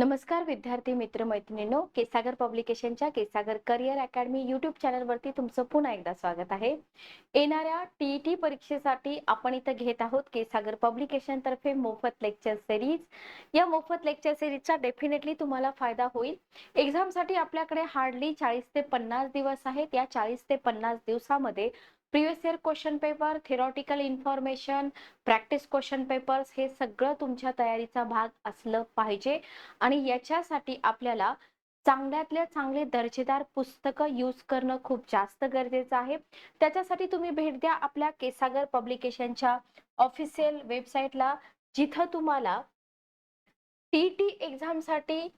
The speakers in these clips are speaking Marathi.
नमस्कार विद्यार्थी मित्र मैत्रिणींनो केसागर पब्लिकेशनच्या केसागर करिअर अकॅडमी युट्यूब चॅनलवरती तुमचं पुन्हा एकदा स्वागत आहे. येणाऱ्या टीईटी परीक्षेसाठी आपण इथं घेत आहोत केसागर पब्लिकेशन तर्फे मोफत लेक्चर सिरीज या मोफत लेक्चर सिरीजचा डेफिनेटली तुम्हाला फायदा होईल. एक्झामसाठी आपल्याकडे हार्डली चाळीस ते पन्नास दिवस आहेत. या चाळीस ते पन्नास दिवसामध्ये previous year question paper theoretical information practice question papers हे सगळं तुमच्या तयारीचा भाग असलं पाहिजे. आणि याच्यासाठी आपल्याला चांगल्यातल्या चांगले दर्जेदार पुस्तकं यूज करणं खूप जास्त गरजेचं आहे. त्याच्यासाठी तुम्ही भेट द्या आपल्या केसागर पब्लिकेशनच्या ऑफिशियल वेबसाईटला जिथं तुम्हाला टी टी एक्झामसाठी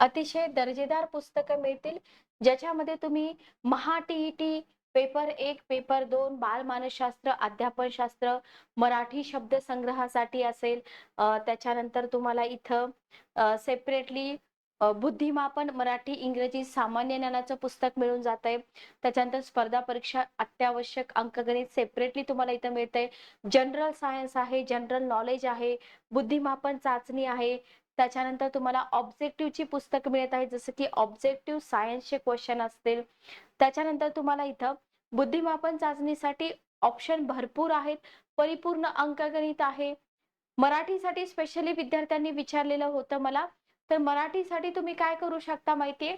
अतिशय दर्जेदार पुस्तकं मिळतील ज्याच्यामध्ये तुम्ही Maha T E T paper एक पेपर दोन बालमानसशास्त्र अध्यापनशास्त्र मराठी शब्द संग्रहासाठी असेल त्याच्यानंतर तुम्हाला इथं सेपरेटली बुद्धिमापन मराठी इंग्रजी सामान्य ज्ञानाचं पुस्तक मिळून जात आहे त्याच्यानंतर स्पर्धा परीक्षा अत्यावश्यक अंकगणित सेपरेटली तुम्हाला इथं मिळतंय. जनरल सायन्स आहे जनरल नॉलेज आहे बुद्धिमापन चाचणी आहे. त्याच्यानंतर तुम्हाला ऑब्जेक्टिव्हची पुस्तक मिळत आहे जसं की ऑब्जेक्टिव्ह सायन्सचे क्वेश्चन असतील. त्याच्यानंतर तुम्हाला इथं बुद्धिमापन चाचणीसाठी ऑप्शन भरपूर आहेत. परिपूर्ण अंकगणित आहे. मराठीसाठी स्पेशली विद्यार्थ्यांनी विचारलेलं होतं मला. तर मराठीसाठी तुम्ही काय करू शकता माहितीये?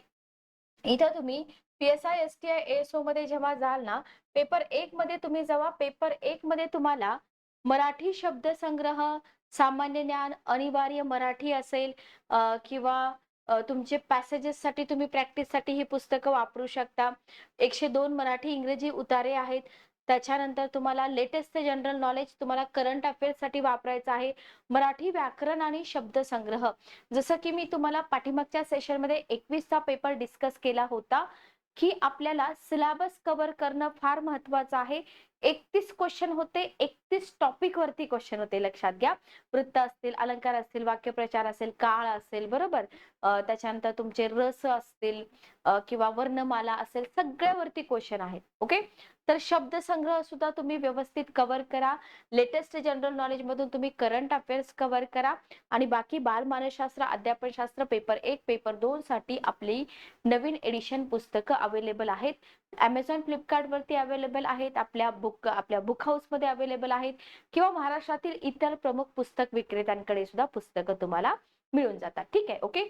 इथं तुम्ही P S I S T I S O मध्ये जेव्हा जाल ना पेपर एक मध्ये तुम्ही जेव्हा पेपर एक मध्ये तुम्हाला मराठी शब्दसंग्रह सामान्य ज्ञान अनिवार्य मराठी असेल किंवा तुमचे पॅसेजेस साठी तुम्ही प्रॅक्टिससाठी ही पुस्तकं वापरू शकता. एकशे दोन मराठी इंग्रजी उतारे आहेत. त्याच्यानंतर तुम्हाला लेटेस्ट जनरल नॉलेज तुम्हाला करंट अफेअर्ससाठी वापरायचं आहे. मराठी व्याकरण आणि शब्दसंग्रह जसं की मी तुम्हाला पाठीमागच्या सेशनमध्ये एकवीसचा पेपर डिस्कस केला होता की आपल्याला सिलेबस कव्हर करणं फार महत्वाचं आहे. एकतीस क्वेश्चन होते एकतीस टॉपिक वरती क्वेश्चन होते लक्षात घ्या. वृत्त असतील अलंकार असतील वाक्यप्रचार असेल काळ असेल बरोबर? त्याच्यानंतर तुमचे रस असतील किंवा वर्णमाला असेल सगळ्यावरती क्वेश्चन आहेत ओके तर शब्दसंग्रह सुद्धा तुम्ही व्यवस्थित कव्हर करा. लेटेस्ट जनरल नॉलेज मधून तुम्ही करंट अफेअर्स कव्हर करा. आणि बाकी बालमानसशास्त्र अध्यापनशास्त्र पेपर एक पेपर दोन साठी आपली नवीन एडिशन पुस्तकं अवेलेबल आहेत. अमेझॉन फ्लिपकार्ट वरती अवेलेबल आहेत. आपल्या बुक आपल्या बुक हाऊसमध्ये अवेलेबल आहेत. किंवा महाराष्ट्रातील इतर प्रमुख पुस्तक विक्रेत्यांकडे सुद्धा पुस्तकं तुम्हाला मिळून जातात. ठीक आहे ओके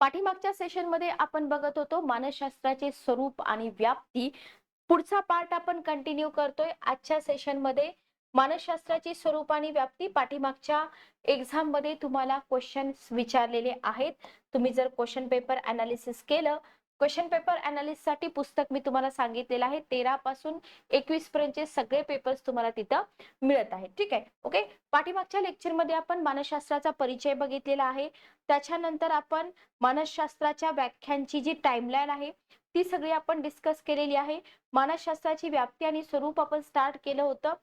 पाठीमागच्या सेशनमध्ये आपण बघत होतो मानसशास्त्राचे स्वरूप आणि व्याप्ती. पुढचा पार्ट आपण कंटिन्यू करतोय. आजच्या सेशनमध्ये मानसशास्त्राची स्वरूप आणि व्याप्ती पाठीमागच्या एक्झाममध्ये तुम्हाला क्वेश्चन विचारलेले आहेत. तुम्ही जर क्वेश्चन पेपर अनालिसिस केलं क्वेश्चन पेपर अनालिसिससाठी पुस्तक मी तुम्हाला सांगितलेलं आहे. तेरा पासून एकवीस पर्यंतचे सगळे पेपर्स तुम्हाला तिथं मिळत आहेत. ठीक आहे? ओके पाठीमागच्या लेक्चरमध्ये आपण मानसशास्त्राचा परिचय बघितलेला आहे. त्याच्यानंतर आपण मानसशास्त्राच्या व्याख्यांची जी टाइमलाईन आहे ती सगळी आपण डिस्कस केलेली आहे. मानसशास्त्राची व्याप्ती आणि स्वरूप आपण स्टार्ट केलं होतं.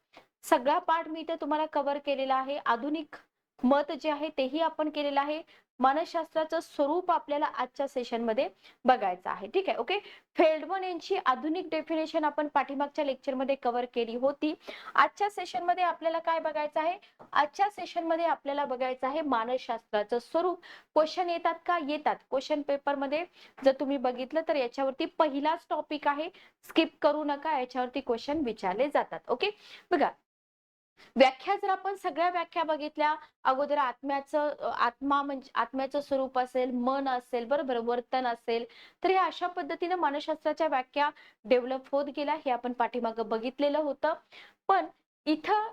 सगळा पाठ मी इथे तुम्हाला कव्हर केलेला आहे. आधुनिक मत जे आहे तेही आपण केलेलं आहे. मानसशास्त्राचं स्वरूप आपल्याला आजच्या सेशनमध्ये बघायचं आहे. ठीक आहे? ओके फेल्डमन यांची आधुनिक डेफिनेशन आपण पाठीमागच्या लेक्चरमध्ये कव्हर केली होती. आजच्या सेशनमध्ये आपल्याला काय बघायचं आहे? आजच्या सेशनमध्ये आपल्याला बघायचं आहे मानसशास्त्राचं स्वरूप. क्वेश्चन येतात का? येतात. क्वेश्चन पेपरमध्ये जर तुम्ही बघितलं तर याच्यावरती पहिलाच टॉपिक आहे. स्किप करू नका. याच्यावरती क्वेश्चन विचारले जातात. ओके बघा व्याख्या जर आपण सगळ्या व्याख्या बघितल्या अगोदर आत्म्याचं आत्मा म्हणजे आत्म्याचं स्वरूप असेल मन असेल बरोबर? वर्तन असेल तर हे अशा पद्धतीने मानसशास्त्राच्या व्याख्या डेव्हलप होत गेल्या हे आपण पाठीमागं बघितलेलं होतं. पण इथं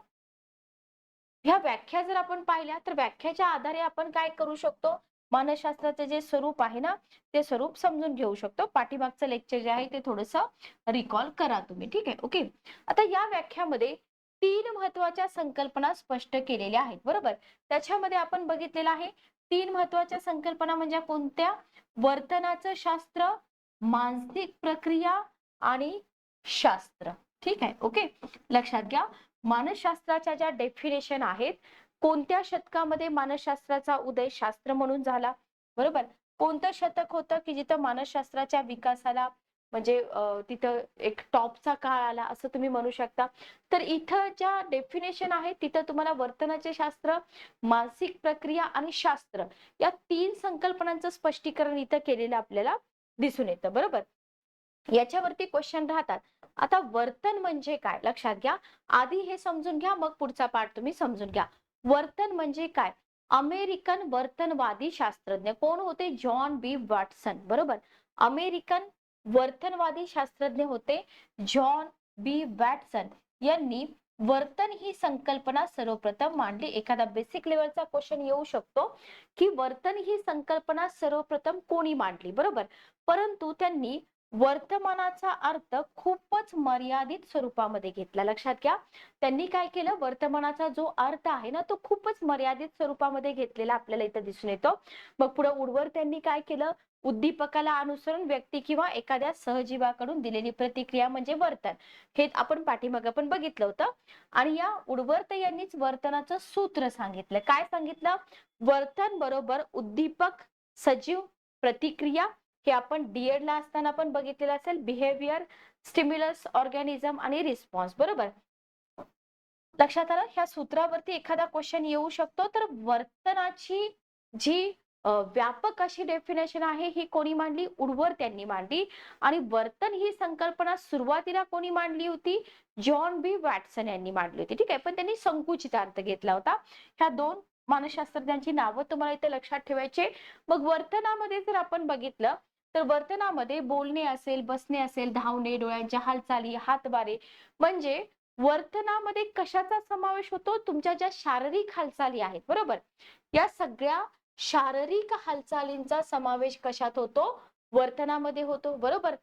ह्या व्याख्या जर आपण पाहिल्या तर व्याख्याच्या आधारे आपण काय करू शकतो? मानसशास्त्राचे जे स्वरूप आहे ना ते स्वरूप समजून घेऊ शकतो. पाठीमागचं लेक्चर जे आहे ते थोडस रिकॉल करा तुम्ही ठीक आहे? ओके? आता या व्याख्यामध्ये तीन महत्त्वाच्या संकल्पना स्पष्ट केलेल्या आहेत बरोबर? त्याच्यामध्ये आपण बघितलेलं आहे तीन महत्त्वाच्या संकल्पना म्हणजे कोणत्या? वर्तनाचं शास्त्र मानसिक प्रक्रिया आणि शास्त्र. ठीक आहे? ओके? लक्षात घ्या. मानसशास्त्राच्या ज्या डेफिनेशन आहेत कोणत्या शतकामध्ये मानसशास्त्राचा उदय शास्त्र म्हणून झाला? बरोबर? कोणतं शतक होतं की जिथं मानसशास्त्राच्या विकासाला म्हणजे तिथं एक टॉपचा काळ आला असं तुम्ही म्हणू शकता. तर इथं ज्या डेफिनेशन आहे तिथं तुम्हाला वर्तनाचे शास्त्र मानसिक प्रक्रिया आणि शास्त्र या तीन संकल्पनांचं स्पष्टीकरण इथं केलेलं आपल्याला दिसून येतं. बरोबर? याच्यावरती क्वेश्चन राहतात. आता वर्तन म्हणजे काय? लक्षात घ्या. आधी हे समजून घ्या मग पुढचा पाठ तुम्ही समजून घ्या. वर्तन म्हणजे काय? अमेरिकन वर्तनवादी शास्त्रज्ञ कोण होते? John B Watson. बरोबर? अमेरिकन वर्तनवादी शास्त्रज्ञ होते. जॉन बी वॅटसन यांनी वर्तन ही संकल्पना सर्वप्रथम मांडली. एखादा बेसिक लेवलचा क्वेश्चन येऊ शकतो की वर्तन ही संकल्पना सर्वप्रथम कोणी मांडली? बरोबर? परंतु त्यांनी वर्तमानाचा अर्थ खूपच मर्यादित स्वरूपामध्ये घेतला. लक्षात घ्या. त्यांनी काय केलं? वर्तमानाचा जो अर्थ आहे ना तो खूपच मर्यादित स्वरूपामध्ये घेतलेला आपल्याला इथं दिसून येतो. मग पुढे उडवर त्यांनी काय केलं? उद्दीपकाला अनुसरून व्यक्ती किंवा एखाद्या सहजीवाकडून दिलेली प्रतिक्रिया म्हणजे वर्तन. हे आपण पाठीमागे पण बघितलं होतं. आणि या उडवर्त यांनीच वर्तनाचं सूत्र सांगितलं. काय सांगितलं? वर्तन बरोबर उद्दीपक सजीव प्रतिक्रिया हे आपण डीएड ला असताना पण बघितलेलं असेल. बिहेवियर स्टिम्युलस ऑर्गॅनिझम आणि रिस्पॉन्स बरोबर? लक्षात आलं? ह्या सूत्रावरती एखादा क्वेश्चन येऊ शकतो. तर वर्तनाची जी व्यापक अशी डेफिनेशन आहे ही कोणी मांडली? उडवर त्यांनी मांडली. आणि वर्तन ही संकल्पना सुरुवातीला कोणी मांडली होती? जॉन बी वॅटसन यांनी मांडली होती. ठीक आहे पण त्यांनी संकुचित अर्थ घेतला होता. ह्या दोन मानसशास्त्रज्ञांची नावं तुम्हाला इथे लक्षात ठेवायचे. मग वर्तनामध्ये जर आपण बघितलं तर वर्तनामध्ये बोलणे असेल बसणे असेल धावणे डोळ्यांच्या हालचाली हातवारे म्हणजे वर्तनामध्ये कशाचा समावेश होतो? तुमच्या ज्या शारीरिक हालचाली आहेत बरोबर? या सगळ्या शारीरिक हालचालींचा समावेश कशात होतो? वर्तनामध्ये होतो बरोबर?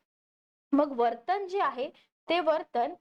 मग वर्तन जे आहे ते वर्तन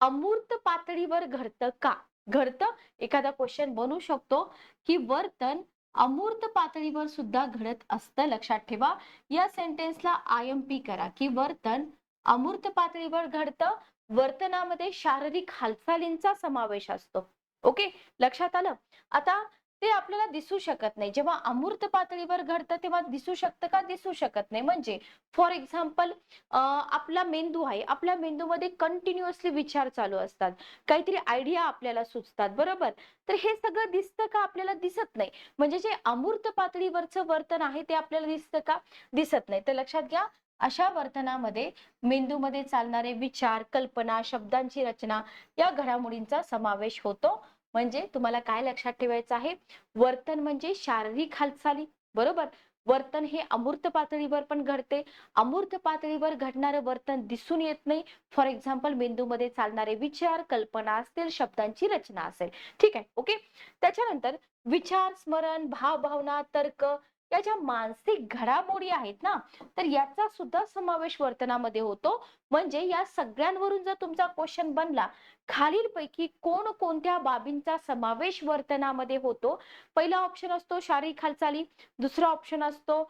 अमूर्त पातळीवर घडतं का? घडतं? एखादा क्वेश्चन बनू शकतो की वर्तन अमूर्त पातळीवर सुद्धा घडत असतं लक्षात ठेवा. या सेंटेन्सला आय एम पी करा की वर्तन अमूर्त पातळीवर घडतं वर्तनामध्ये शारीरिक हालचालींचा समावेश असतो. ओके लक्षात आलं? आता ते आपल्याला दिसू शकत नाही. जेव्हा अमूर्त पातळीवर घडतं तेव्हा दिसू शकतं का? दिसू शकत नाही. म्हणजे फॉर एक्झाम्पल आपला मेंदू आहे. आपल्या मेंदूमध्ये कंटिन्युअसली विचार चालू असतात. काहीतरी आयडिया आपल्याला सुचतात. बरोबर? तर हे सगळं दिसतं का? आपल्याला दिसत नाही. म्हणजे जे अमूर्त पातळीवरचं वर्तन आहे ते आपल्याला दिसतं का? दिसत नाही. तर लक्षात घ्या अशा वर्तनामध्ये मेंदूमध्ये चालणारे विचार कल्पना शब्दांची रचना या घडामोडींचा समावेश होतो. म्हणजे तुम्हाला काय लक्षात ठेवायचं आहे? वर्तन म्हणजे शारीरिक हालचाली बरोबर? वर्तन हे अमूर्त पातळीवर पण घडते. अमूर्त पातळीवर घडणारं वर्तन दिसून येत नाही. फॉर एक्झाम्पल मेंदूमध्ये चालणारे विचार कल्पना असतील शब्दांची रचना असेल. ठीक आहे ओके? त्याच्यानंतर विचार स्मरण भाव भावना तर्क या ज्या मानसिक घडामोडी आहेत ना तर याचा सुद्धा समावेश वर्तनामध्ये होतो. म्हणजे या सगळ्यांवरून जर तुमचा क्वेश्चन बनला खालीलपैकी कोण कोणत्या बाबींचा समावेश वर्तनामध्ये होतो? पहिला ऑप्शन असतो शारीरिक हालचाली दुसरा ऑप्शन असतो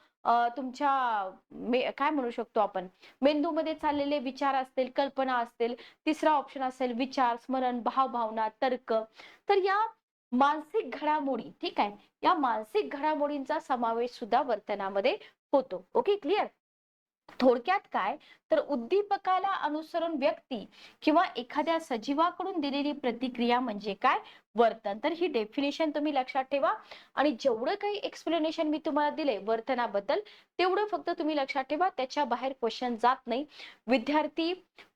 तुमच्या काय म्हणू शकतो आपण? मेंदूमध्ये चाललेले विचार असतील कल्पना असतील. तिसरा ऑप्शन असेल विचार स्मरण भावभावना तर्क. तर या मानसिक घडामोडी ठीक आहे? या मानसिक घडामोडींचा समावेश सुद्धा वर्तनामध्ये होतो. ओके क्लिअर थोडक्यात काय? तर उद्दीपकाला अनुसरून व्यक्ती किंवा एखाद्या सजीवाकडून दिलेली प्रतिक्रिया म्हणजे काय? वर्तन. तर ही डेफिनेशन तुम्ही लक्षात ठेवा. आणि जेवढं काही एक्सप्लेनेशन मी तुम्हाला दिले वर्तनाबद्दल तेवढं फक्त तुम्ही लक्षात ठेवा. त्याच्या बाहेर क्वेश्चन जात नाही. विद्यार्थी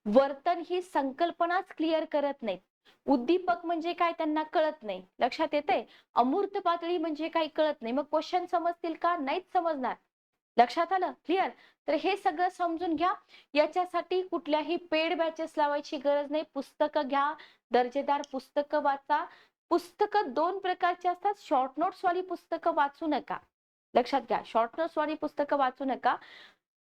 वर्तन ही संकल्पनाच क्लिअर करत नाहीत. उद्दीपक म्हणजे काय त्यांना कळत नाही. लक्षात येते अमूर्त पातळी म्हणजे काही कळत नाही. मग क्वेश्चन समजतील का? नाहीच समजणार. लक्षात आलं? क्लिअर तर हे सगळं समजून घ्या. याच्यासाठी कुठल्याही पेड बॅचेस लावायची गरज नाही. पुस्तकं घ्या. दर्जेदार पुस्तकं वाचा. पुस्तकं दोन प्रकारची असतात. शॉर्ट नोट्स वाली पुस्तकं वाचू नका. लक्षात घ्या. शॉर्ट नोट्स वाली पुस्तकं वाचू नका.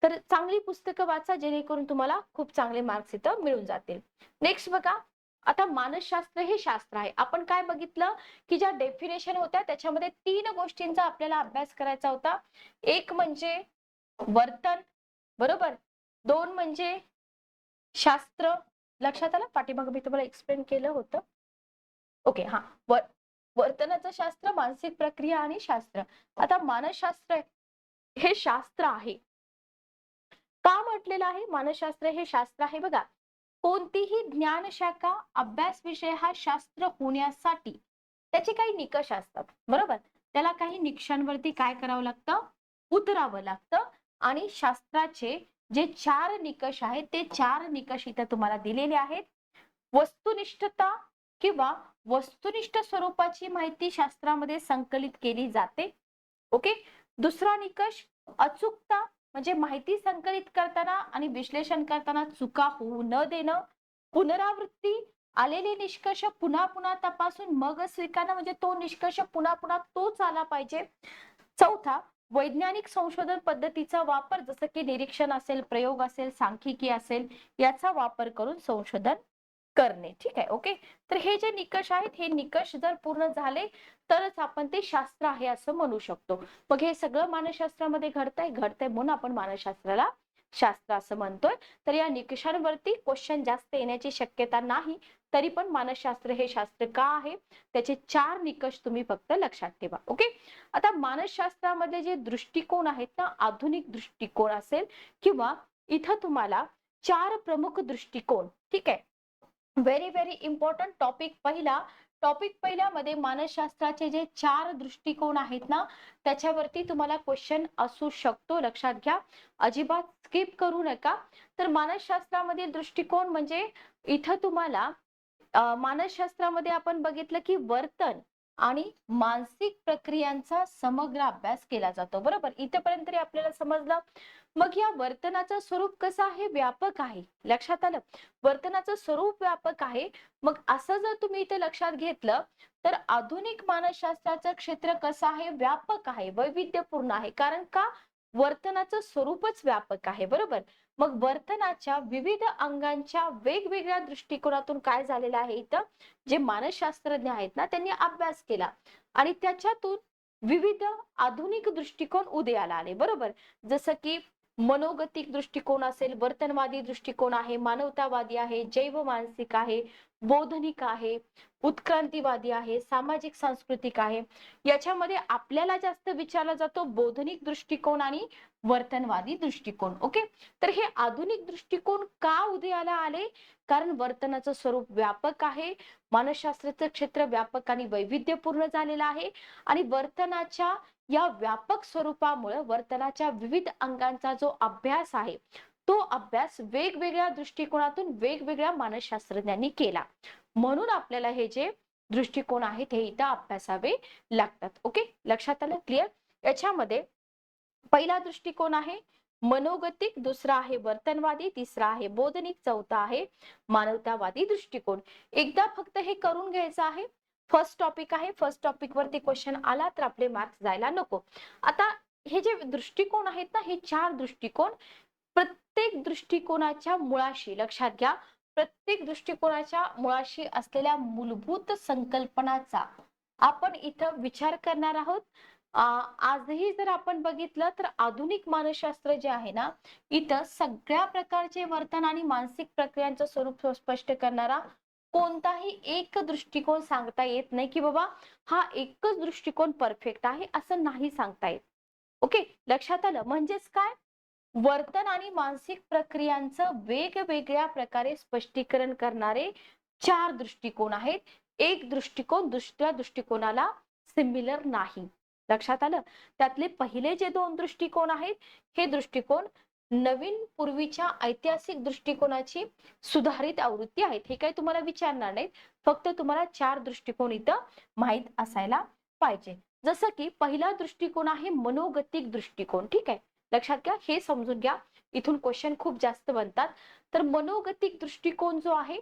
तर चांगली पुस्तकं वाचा जेणेकरून तुम्हाला खूप चांगले मार्क्स इथं मिळून जातील. नेक्स्ट बघा. आता मानसशास्त्र हे शास्त्र आहे. आपण काय बघितलं की ज्या डेफिनेशन होत्या त्याच्यामध्ये तीन गोष्टींचा आपल्याला अभ्यास करायचा होता. एक म्हणजे वर्तन बरोबर? दोन म्हणजे शास्त्र. लक्षात आलं? पाठीमाग मी तुम्हाला एक्सप्लेन केलं होतं. ओके हा. वर वर्तनाचं शास्त्र मानसिक प्रक्रिया आणि शास्त्र. आता मानसशास्त्र हे शास्त्र आहे. का म्हटलेलं आहे? मानसशास्त्र हे शास्त्र आहे बघा. कोणतीही ज्ञानशाखा अभ्यास विषय हा शास्त्र होण्यासाठी त्याचे काही निकष असतात. बरोबर? त्याला काही निकषांवरती काय करावं लागतं? उतरावं लागतं. आणि शास्त्राचे जे चार निकष आहेत ते चार निकष इथं तुम्हाला दिलेले आहेत. वस्तुनिष्ठता किंवा वस्तुनिष्ठ स्वरूपाची माहिती शास्त्रामध्ये संकलित केली जाते. ओके? दुसरा निकष अचूकता म्हणजे माहिती संकलित करताना आणि विश्लेषण करताना चुका होऊ न देणं पुनरावृत्ती आलेले निष्कर्ष पुन्हा पुन्हा तपासून मग स्वीकारणं म्हणजे तो निष्कर्ष पुन्हा पुन्हा तोच आला पाहिजे. चौथा वैज्ञानिक संशोधन पद्धतीचा वापर जसं की निरीक्षण असेल प्रयोग असेल सांख्यिकी असेल याचा वापर करून संशोधन करणे. ठीक आहे ओके? तर हे जे निकष आहेत हे निकष जर पूर्ण झाले तरच आपण ते शास्त्र आहे असं म्हणू शकतो. मग हे सगळं मानसशास्त्रामध्ये घडतंय? घडतंय म्हणून आपण मानसशास्त्राला शास्त्र असं म्हणतोय. तर या निकषांवरती क्वेश्चन जास्त येण्याची शक्यता नाही तरी पण मानसशास्त्र हे शास्त्र का आहे? त्याचे चार निकष तुम्ही फक्त लक्षात ठेवा ओके? आता मानसशास्त्रामध्ये जे दृष्टिकोन आहेत ना आधुनिक दृष्टिकोन असेल किंवा इथं तुम्हाला चार प्रमुख दृष्टिकोन ठीक आहे? व्हेरी व्हेरी इम्पॉर्टंट टॉपिक पहिला. टॉपिक पहिल्यामध्ये मानसशास्त्राचे जे चार दृष्टिकोन आहेत ना त्याच्यावरती तुम्हाला क्वेश्चन असू शकतो. लक्षात घ्या. अजिबात स्किप करू नका. तर मानसशास्त्रामधील दृष्टिकोन म्हणजे इथं तुम्हाला मानसशास्त्रामध्ये आपण बघितलं की वर्तन आणि मानसिक प्रक्रियांचा समग्र अभ्यास केला जातो. बरोबर? इथपर्यंत तरी आपल्याला समजलं? मग या वर्तनाचं स्वरूप कसं आहे? व्यापक आहे. लक्षात आलं? वर्तनाचं स्वरूप व्यापक आहे. मग असं जर तुम्ही इथे लक्षात घेतलं तर आधुनिक मानसशास्त्राचं क्षेत्र कसं आहे? व्यापक आहे. वैविध्यपूर्ण आहे. कारण का? वर्तनाचं स्वरूपच व्यापक आहे. बरोबर? मग वर्तनाच्या विविध अंगांच्या वेगवेगळ्या दृष्टिकोनातून काय झालेलं आहे इथं? जे मानसशास्त्रज्ञ आहेत ना त्यांनी अभ्यास केला. आणि त्याच्यातून विविध आधुनिक दृष्टिकोन उदयाला आले. बरोबर? जसं की मनोगतिक दृष्टिकोन असेल वर्तनवादी दृष्टिकोन आहे मानवतावादी आहे जैव मानसिक आहे बौद्धनिक आहे उत्क्रांतीवादी आहे सामाजिक सांस्कृतिक आहे. याच्यामध्ये आपल्याला जास्त विचारला जातो बौद्धनिक दृष्टिकोन आणि वर्तनवादी दृष्टिकोन. ओके तर हे आधुनिक दृष्टिकोन का उदयाला आले? कारण वर्तनाचं स्वरूप व्यापक आहे मानसशास्त्राचं क्षेत्र व्यापक आणि वैविध्यपूर्ण झालेलं आहे आणि वर्तनाच्या या व्यापक स्वरूपामुळे वर्तनाच्या विविध अंगांचा जो अभ्यास आहे तो अभ्यास वेगवेगळ्या दृष्टिकोनातून वेगवेगळ्या मानसशास्त्रज्ञांनी केला. म्हणून आपल्याला हे जे दृष्टिकोन आहेत हे इथं अभ्यासावे लागतात. ओके लक्षात आलं? क्लिअर याच्यामध्ये पहिला दृष्टिकोन आहे मनोगतिक. दुसरा आहे वर्तनवादी. तिसरा आहे बोधनिक. चौथा आहे मानवतावादी दृष्टिकोन. एकदा फक्त हे करून घ्यायचं आहे फर्स्ट टॉपिक आहे. फर्स्ट टॉपिक वरती क्वेश्चन आला तर आपले मार्क्स जायला नको. आता हे जे दृष्टिकोन आहेत ना हे चार दृष्टिकोन प्रत्येक दृष्टिकोनाच्या मुळाशी लक्षात घ्या. प्रत्येक दृष्टिकोनाच्या मुळाशी असलेल्या मूलभूत संकल्पनाचा आपण इथं विचार करणार आहोत. आजही जर आपण बघितलं तर आधुनिक मानसशास्त्र जे आहे ना इथं सगळ्या प्रकारचे वर्तन आणि मानसिक प्रक्रियांचं स्वरूप स्पष्ट करणारा कोणताही एक दृष्टिकोन सांगता येत नाही की बाबा हा एकच दृष्टिकोन परफेक्ट आहे असं नाही सांगता येत. ओके लक्षात आलं? म्हणजेच काय? वर्तन आणि मानसिक प्रक्रियांचं वेगवेगळ्या प्रकारे स्पष्टीकरण करणारे चार दृष्टिकोन आहेत. एक दृष्टिकोन दुसऱ्या दृष्टिकोनाला सिमिलर नाही. लक्षात आलं? त्यातले पहिले जे दोन दृष्टिकोन आहेत हे दृष्टिकोन नवीन पूर्वीच्या ऐतिहासिक दृष्टिकोनाची सुधारित आवृत्ती आहेत. हे काही तुम्हाला विचारणार नाहीत. फक्त तुम्हाला चार दृष्टिकोन इथं माहीत असायला पाहिजे. जसं की पहिला दृष्टिकोन आहे मनोगतिक दृष्टिकोन. ठीक आहे? लक्षात घ्या हे समजून घ्या. इथून क्वेश्चन खूप जास्त बनतात. तर मनोगतिक दृष्टिकोन जो आहे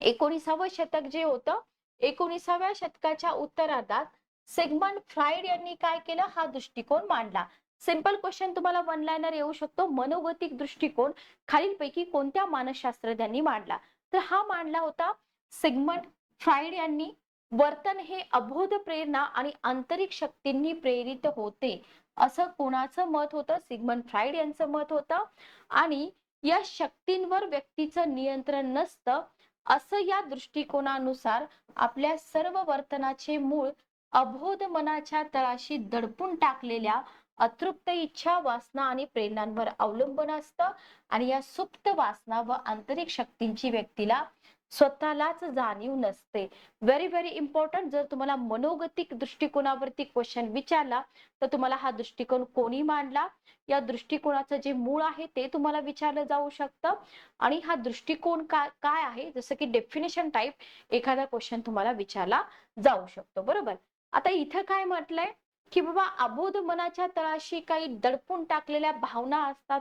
एकोणीसावं शतक जे होतं एकोणीसाव्या शतकाच्या उत्तरार्धात सेगमंड फ्राईड यांनी काय केलं? हा दृष्टिकोन मांडला. सिंपल क्वेश्चन तुम्हाला वन लाईनर येऊ शकतो. मनोगतिक दृष्टिकोन खालीलपैकी कोणत्या मानसशास्त्रज्ञांनी मांडला? तर हा मांडला होता सिगमंड फ्राईड यांनी. वर्तन हे अबोध प्रेरणा आणि आंतरिक शक्तींनी प्रेरित होते. असं कोणाचं मत होतं? सिगमंड फ्राईड यांचं मत होतं. आणि या शक्तींवर व्यक्तीचं नियंत्रण नसतं. असं या दृष्टिकोनानुसार आपल्या सर्व वर्तनाचे मूळ अबोध मनाच्या तळाशी दडपून टाकलेल्या अतृप्त इच्छा वासना आणि प्रेरणांवर अवलंबून असतं. आणि या सुप्त वासना व आंतरिक शक्तींची व्यक्तीला स्वतःलाच जाणीव नसते. व्हेरी व्हेरी इम्पॉर्टंट जर तुम्हाला मनोगतिक दृष्टिकोनावरती क्वेश्चन विचारला तर तुम्हाला हा दृष्टिकोन कोणी मांडला? या दृष्टिकोनाचं जे मूळ आहे ते तुम्हाला विचारलं जाऊ शकतं. आणि हा दृष्टिकोन काय काय आहे? जसं की डेफिनेशन टाईप एखादा क्वेश्चन तुम्हाला विचारला जाऊ शकतो. बरोबर? आता इथं काय म्हटलंय? की बाबा अबोध मनाच्या तळाशी काही दडपून टाकलेल्या भावना असतात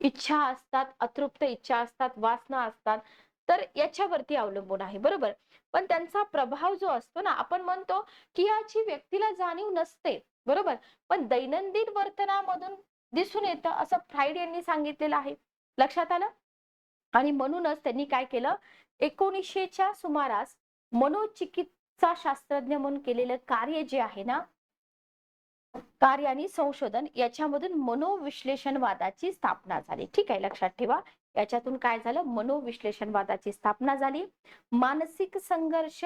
इच्छा असतात अतृप्त इच्छा असतात वासना असतात तर याच्यावरती अवलंबून आहे बरोबर? पण त्यांचा प्रभाव जो असतो ना आपण म्हणतो की याची व्यक्तीला जाणीव नसते बरोबर? पण दैनंदिन वर्तनामधून दिसून येतं असं फ्राईड यांनी सांगितलेलं आहे. लक्षात आलं? आणि म्हणूनच त्यांनी काय केलं? एकोणीसशेच्या सुमारास मनोचिकित्सा शास्त्रज्ञ म्हणून केलेलं कार्य जे आहे ना कार्य आणि संशोधन याच्यामधून मनोविश्लेषणवादाची स्थापना झाली. ठीक आहे लक्षात ठेवा. याच्यातून काय झालं? मनोविश्लेषणवादाची स्थापना झाली. मानसिक संघर्ष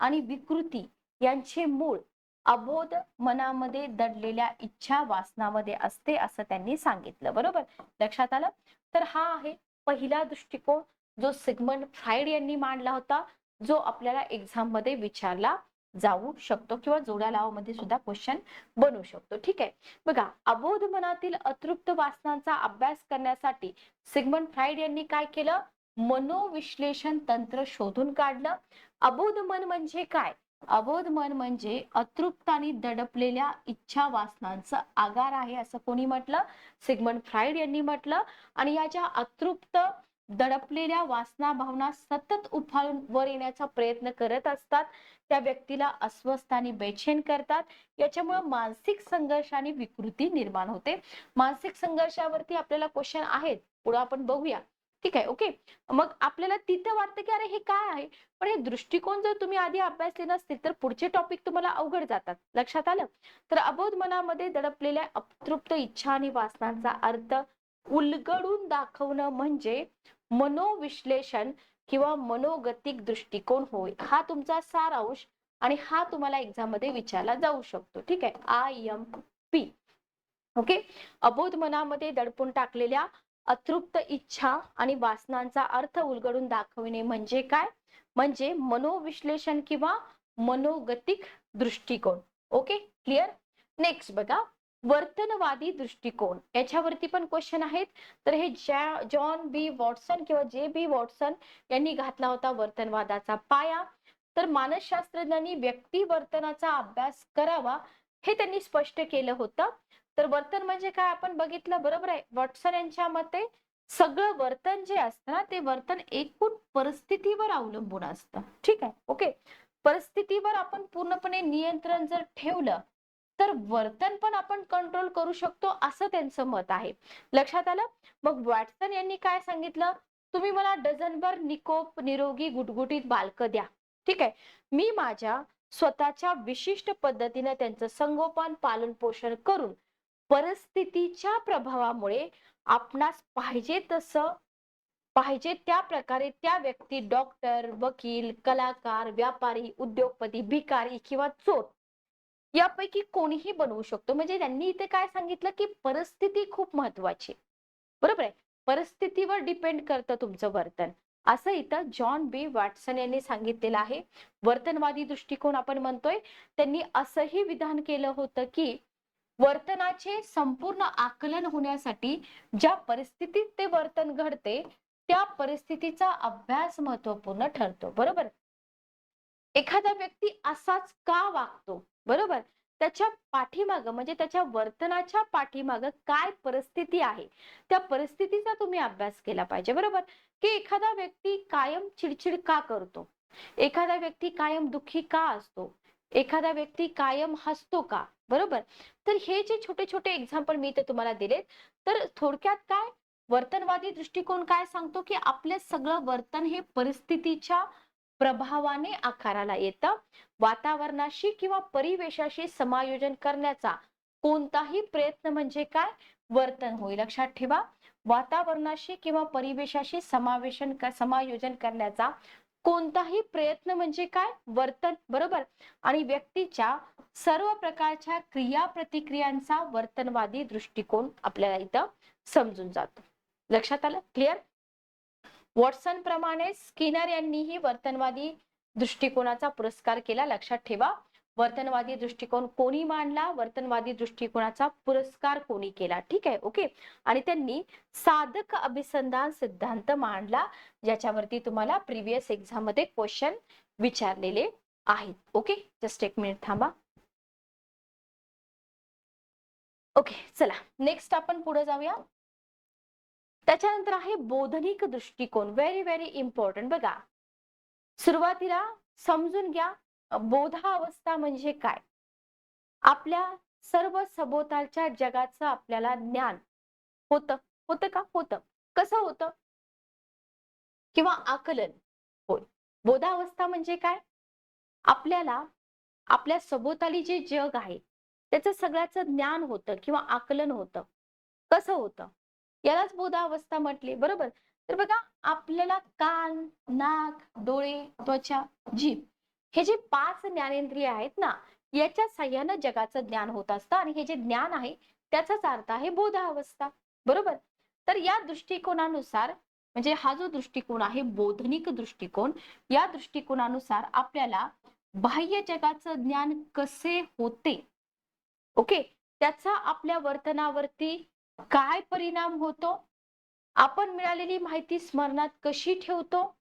आणि विकृती यांचे मूळ अबोध मनामध्ये दडलेल्या इच्छा वासनामध्ये असते असं त्यांनी सांगितलं. बरोबर? लक्षात आलं? तर हा आहे पहिला दृष्टिकोन जो सिगमंड फ्राईड यांनी मांडला होता जो आपल्याला एक्झाममध्ये विचारला. जाऊ शकतो किंवा जोड्या लावामध्ये सुद्धा क्वेश्चन बनू शकतो. ठीक आहे? बघा अबोध मनातील अतृप्त वासनांचा अभ्यास करण्यासाठी सिगमंड फ्राईड यांनी काय केलं? मनोविश्लेषण तंत्र शोधून काढलं. अबोध मन म्हणजे काय? अबोध मन म्हणजे अतृप्त आणि दडपलेल्या इच्छा वासनांचं आगार आहे असं कोणी म्हटलं? सिगमंड फ्राईड यांनी म्हटलं. आणि या ज्या अतृप्त दडपलेल्या वासना भावना सतत उफाळून वर येण्याचा प्रयत्न करत असतात. त्या व्यक्तीला अस्वस्थ आणि बेचैन करतात. याच्यामुळे मानसिक संघर्ष आणि विकृती निर्माण होते. मानसिक संघर्षावरती आपल्याला क्वेश्चन आहेत. पुढे आपण बघूया. ठीक आहे ओके मग आपल्याला तिथं वाटतं की अरे हे काय आहे? पण हे दृष्टिकोन जर तुम्ही आधी अभ्यासले नसतील तर पुढचे टॉपिक तुम्हाला अवघड जातात. लक्षात आलं? तर अबोध मनामध्ये दडपलेल्या अतृप्त इच्छा आणि वासनांचा अर्थ उलगडून दाखवणं म्हणजे मनोविश्लेषण किंवा मनोगतिक दृष्टिकोन होय हा तुमचा सारांश आणि हा तुम्हाला एक्झाममध्ये विचारला जाऊ शकतो. ठीक आहे? आय एम पी ओके अबोध मनामध्ये दडपून टाकलेल्या अतृप्त इच्छा आणि वासनांचा अर्थ उलगडून दाखविणे म्हणजे काय? म्हणजे मनोविश्लेषण किंवा मनोगतिक दृष्टिकोन. ओके क्लिअर नेक्स्ट बघा. वर्तनवादी दृष्टिकोन. याच्यावरती पण क्वेश्चन आहेत. तर हे ज्या जॉन बी वॉटसन किंवा जे बी वॉटसन यांनी घातला होता वर्तनवादाचा पाया. तर मानसशास्त्रज्ञांनी व्यक्ती वर्तनाचा अभ्यास करावा हे त्यांनी स्पष्ट केलं होतं. तर वर्तन म्हणजे काय? आपण बघितलं बरोबर आहे? वॉटसन यांच्या मते सगळं वर्तन जे असतं ना ते वर्तन एकूण परिस्थितीवर अवलंबून असतं. ठीक आहे? ओके परिस्थितीवर आपण पूर्णपणे नियंत्रण जर ठेवलं तर वर्तन पण आपण कंट्रोल करू शकतो असं त्यांचं मत आहे. लक्षात आलं? मग वॅटसन यांनी काय सांगितलं? तुम्ही मला डझनभर निकोप निरोगी गुटगुटीत बालक द्या. ठीक आहे? मी माझ्या स्वतःच्या विशिष्ट पद्धतीने त्यांचं संगोपन पालन पोषण करून परिस्थितीच्या प्रभावामुळे आपणास पाहिजे तसं पाहिजे त्या प्रकारे त्या व्यक्ती डॉक्टर वकील कलाकार व्यापारी उद्योगपती भिकारी किंवा चोर यापैकी कोणीही बनवू शकतो. म्हणजे त्यांनी इथे काय सांगितलं की परिस्थिती खूप महत्वाची बरोबर आहे? परिस्थितीवर डिपेंड करतं तुमचं वर्तन. असं इथं जॉन बी वॅटसन यांनी सांगितलेलं आहे. वर्तनवादी दृष्टिकोन आपण म्हणतोय. त्यांनी असंही विधान केलं होतं की वर्तनाचे संपूर्ण आकलन होण्यासाठी ज्या परिस्थितीत ते वर्तन घडते त्या परिस्थितीचा अभ्यास महत्त्वपूर्ण ठरतो. बरोबर? एखादा व्यक्ती असाच का वागतो? बरोबर? त्याच्या पाठीमाग म्हणजे त्याच्या वर्तनाच्या पाठीमाग काय परिस्थिती आहे? त्या परिस्थितीचा तुम्ही अभ्यास केला पाहिजे बरोबर? की एखादा व्यक्ती कायम चिडचिड का करतो? एखादा व्यक्ती कायम दुःखी का असतो? एखादा व्यक्ती कायम हसतो का? बरोबर? तर हे जे छोटे छोटे एक्झाम्पल मी ते तुम्हाला दिलेत तर थोडक्यात काय? वर्तनवादी दृष्टिकोन काय सांगतो की आपलं सगळं वर्तन हे परिस्थितीच्या प्रभावाने आकाराला येतं. वातावरणाशी किंवा परिवेशाशी समायोजन करण्याचा कोणताही प्रयत्न म्हणजे काय? वर्तन होय. लक्षात ठेवा. वातावरणाशी किंवा परिवेशाशी समावेशन समायोजन करण्याचा कोणताही प्रयत्न म्हणजे काय? वर्तन. बरोबर? आणि व्यक्तीच्या सर्व प्रकारच्या क्रिया प्रतिक्रियांचा वर्तनवादी दृष्टिकोन आपल्याला इथं समजून जातो. लक्षात आलं? क्लिअर वॉटसन प्रमाणे स्किनर यांनीही वर्तनवादी दृष्टिकोनाचा पुरस्कार केला. लक्षात ठेवा वर्तनवादी दृष्टिकोन कोणी मांडला? वर्तनवादी दृष्टिकोनाचा पुरस्कार कोणी केला? ठीक आहे ओके. आणि त्यांनी साधक अभिसंधान सिद्धांत मांडला ज्याच्यावरती तुम्हाला प्रिव्हियस एक्झाममध्ये क्वेश्चन विचारलेले आहेत. ओके जस्ट एक मिनिट थांबा. ओके चला. नेक्स्ट आपण पुढे जाऊया. त्याच्यानंतर आहे बोधनिक दृष्टिकोन. व्हेरी व्हेरी इम्पॉर्टंट बघा. सुरुवातीला समजून घ्या बोधावस्था म्हणजे काय? आपल्या सर्व सभोवतालच्या जगाचं आपल्याला ज्ञान होतं. होतं का? होतं. कसं होतं? किंवा आकलन. होय. बोधावस्था म्हणजे काय? आपल्याला आपल्या सभोवताली जे जग आहे त्याचं सगळ्याचं ज्ञान होतं किंवा आकलन होतं. कसं होतं? यालाच बोधावस्था म्हटली बरोबर? तर बघा आपल्याला कान नाक डोळे त्वचा जीभ हे जे पाच ज्ञानेंद्रिय आहेत ना याच्या सहाय्यानं जगाचं ज्ञान होत असतं आणि हे जे ज्ञान आहे त्याचाच अर्थ आहे बोधावस्था बरोबर? तर या दृष्टिकोनानुसार म्हणजे हा जो दृष्टिकोन आहे बोधनिक दृष्टिकोन या दृष्टिकोनानुसार आपल्याला बाह्य जगाचं ज्ञान कसे होते? ओके? त्याचा आपल्या वर्तनावरती काय परिणाम होतो? आपण मिळालेली माहिती स्मरणात कशी ठेवतो?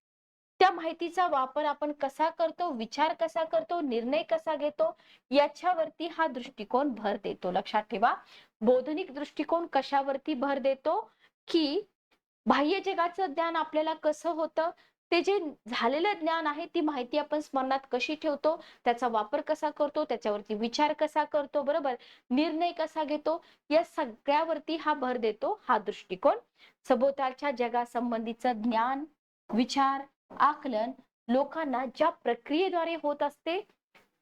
त्या माहितीचा वापर आपण कसा करतो? विचार कसा करतो? निर्णय कसा घेतो? याच्यावरती हा दृष्टिकोन भर देतो. लक्षात ठेवा. बोधनिक दृष्टिकोन कशावरती भर देतो? की बाह्य जगाचं ज्ञान आपल्याला कसं होतं? ते जे झालेलं ज्ञान आहे ती माहिती आपण स्मरणात कशी ठेवतो त्याचा वापर कसा करतो त्याच्यावरती विचार कसा करतो बरोबर? निर्णय कसा घेतो या सगळ्यावरती हा भर देतो हा दृष्टिकोन. सभोवतालच्या जगासंबंधीचं ज्ञान विचार आकलन लोकांना ज्या प्रक्रियेद्वारे होत असते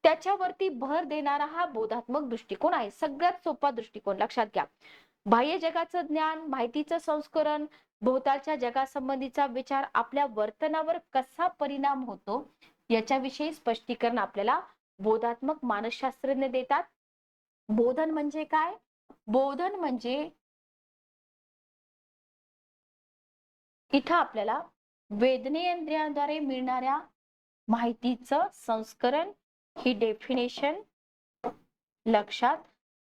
त्याच्यावरती भर देणारा हा बोधात्मक दृष्टिकोन आहे. सगळ्यात सोपा दृष्टिकोन लक्षात घ्या. बाह्य जगाचं ज्ञान माहितीचं संस्करण भोवतालच्या जगासंबंधीचा विचार आपल्या वर्तनावर कसा परिणाम होतो याच्याविषयी स्पष्टीकरण आपल्याला बोधात्मक मानसशास्त्रज्ञ देतात. बोधन म्हणजे काय? बोधन म्हणजे इथं आपल्याला वेदनेंद्रियांद्वारे मिळणाऱ्या माहितीचं संस्करण ही डेफिनेशन लक्षात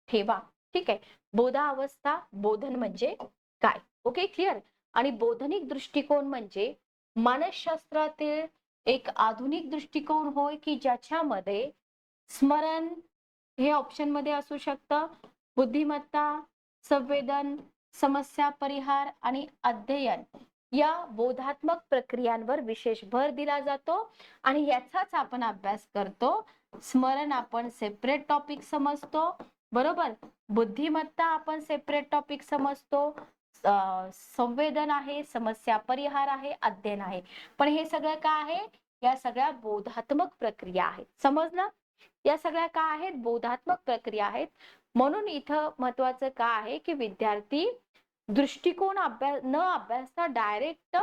ठेवा. ठीक आहे. बोधा अवस्था बोधन म्हणजे काय? ओके क्लिअर आणि बोधनिक दृष्टिकोन म्हणजे मानसशास्त्रातील एक आधुनिक दृष्टिकोन होय की ज्याच्यामध्ये स्मरण हे ऑप्शनमध्ये असू शकतं. बुद्धिमत्ता संवेदन समस्या परिहार आणि अध्ययन या बोधात्मक प्रक्रियांवर विशेष भर दिला जातो आणि याचाच आपण अभ्यास करतो. स्मरण आपण सेपरेट टॉपिक समजतो. बरोबर? बुद्धिमत्ता आपण सेपरेट टॉपिक समजतो. संवेदन आहे समस्या परिहार आहे अध्ययन आहे. पण हे सगळं काय आहे? या सगळ्या बोधात्मक प्रक्रिया आहेत. समजलं? या सगळ्या काय आहेत? बोधात्मक प्रक्रिया आहेत. म्हणून इथं महत्वाचं का आहे की विद्यार्थी दृष्टिकोन अभ्यास न अभ्यासता डायरेक्ट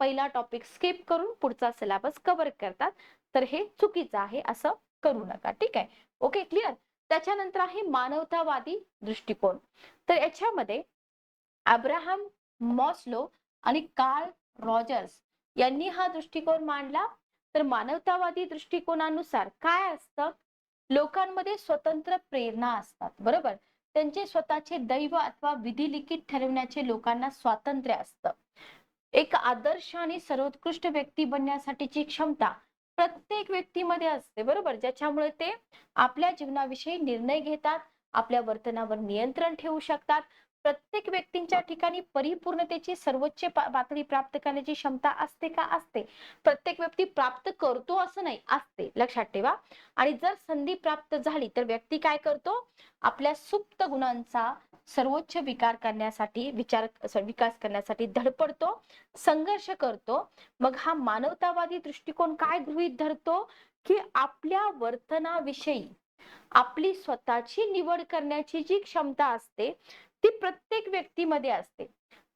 पहिला टॉपिक स्किप करून पुढचा सिलेबस कव्हर करतात. तर हे चुकीचं आहे असं करू नका. ठीक आहे? Okay clear? त्याच्यानंतर आहे मानवतावादी दृष्टिकोन. तर याच्यामध्ये अब्राहम मॉस्लो आणि कार्ल रॉजर्स यांनी हा दृष्टिकोन मांडला. तर मानवतावादी दृष्टिकोनानुसार काय असतं? लोकांमध्ये स्वतंत्र प्रेरणा असतात बरोबर? त्यांचे स्वतःचे दैव अथवा विधी लिखित ठरवण्याचे लोकांना स्वातंत्र्य असतं. एक आदर्श आणि सर्वोत्कृष्ट व्यक्ती बनण्यासाठीची क्षमता प्रत्येक व्यक्तीमध्ये असते बरोबर? ज्याच्यामुळे ते आपल्या जीवनाविषयी निर्णय घेतात आपल्या वर्तनावर नियंत्रण ठेवू शकतात प्रत्येक व्यक्तींच्या ठिकाणी परिपूर्णतेची सर्वोच्च पातळी प्राप्त करण्याची क्षमता असते का? असते. प्रत्येक व्यक्ती प्राप्त करतो असं नाही असते. लक्षात ठेवा. आणि जर संधी प्राप्त झाली तर व्यक्ती काय करतो? आपल्या सुप्त गुणांचा सर्वोच्च विकार करण्यासाठी विचार विकास करण्यासाठी धडपडतो संघर्ष करतो. मग हा मानवतावादी दृष्टिकोन काय गृहित धरतो? की आपल्या वर्तनाविषयी आपली स्वतःची निवड करण्याची जी क्षमता असते ती प्रत्येक व्यक्तीमध्ये असते.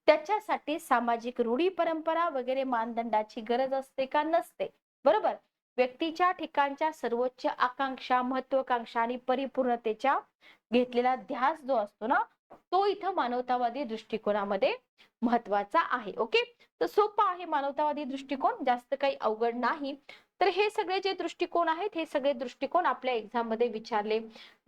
त्याच्यासाठी सामाजिक रूढी परंपरा वगैरे मानदंडाची गरज असते का नसते. बरोबर? व्यक्तीच्या ठिकाणच्या सर्वोच्च आकांक्षा महत्वाकांक्षा आणि परिपूर्णतेच्या घेतलेला ध्यास जो असतो ना तो इथं मानवतावादी दृष्टिकोनामध्ये महत्त्वाचा आहे. ओके? तर सोपा आहे मानवतावादी दृष्टिकोन. जास्त काही अवघड नाही. तर हे सगळे जे दृष्टिकोन आहेत हे सगळे दृष्टिकोन आपल्या एक्झाममध्ये विचारले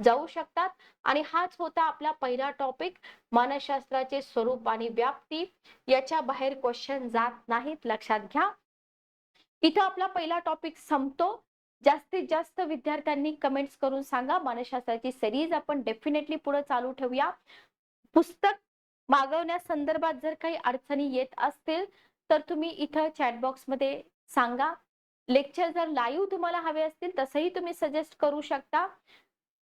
जाऊ शकतात. आणि हाच होता आपला पहिला टॉपिक मानसशास्त्राचे स्वरूप आणि व्याप्ती. याच्या बाहेर क्वेश्चन जात नाहीत लक्षात घ्या. इथं आपला पहिला टॉपिक संपतो. जास्तीत जास्त विद्यार्थ्यांनी कमेंट्स करून सांगा. मानसशास्त्राची सिरीज आपण डेफिनेटली पुढे चालू ठेवूया. पुस्तक मागवण्यासंदर्भात जर काही अडचणी येत असतील तर तुम्ही इथं चॅटबॉक्समध्ये सांगा. लेक्चर जर लाईव्ह तुम्हाला हवे असतील तसंही तुम्ही सजेस्ट करू शकता.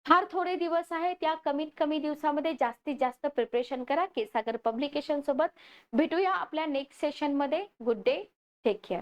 फार थोडे दिवस आहे त्या कमीत कमी दिवसामध्ये जास्तीत जास्त प्रिपरेशन करा. केसागर पब्लिकेशन सोबत भेटूया आपल्या नेक्स्ट सेशनमध्ये. Good day take care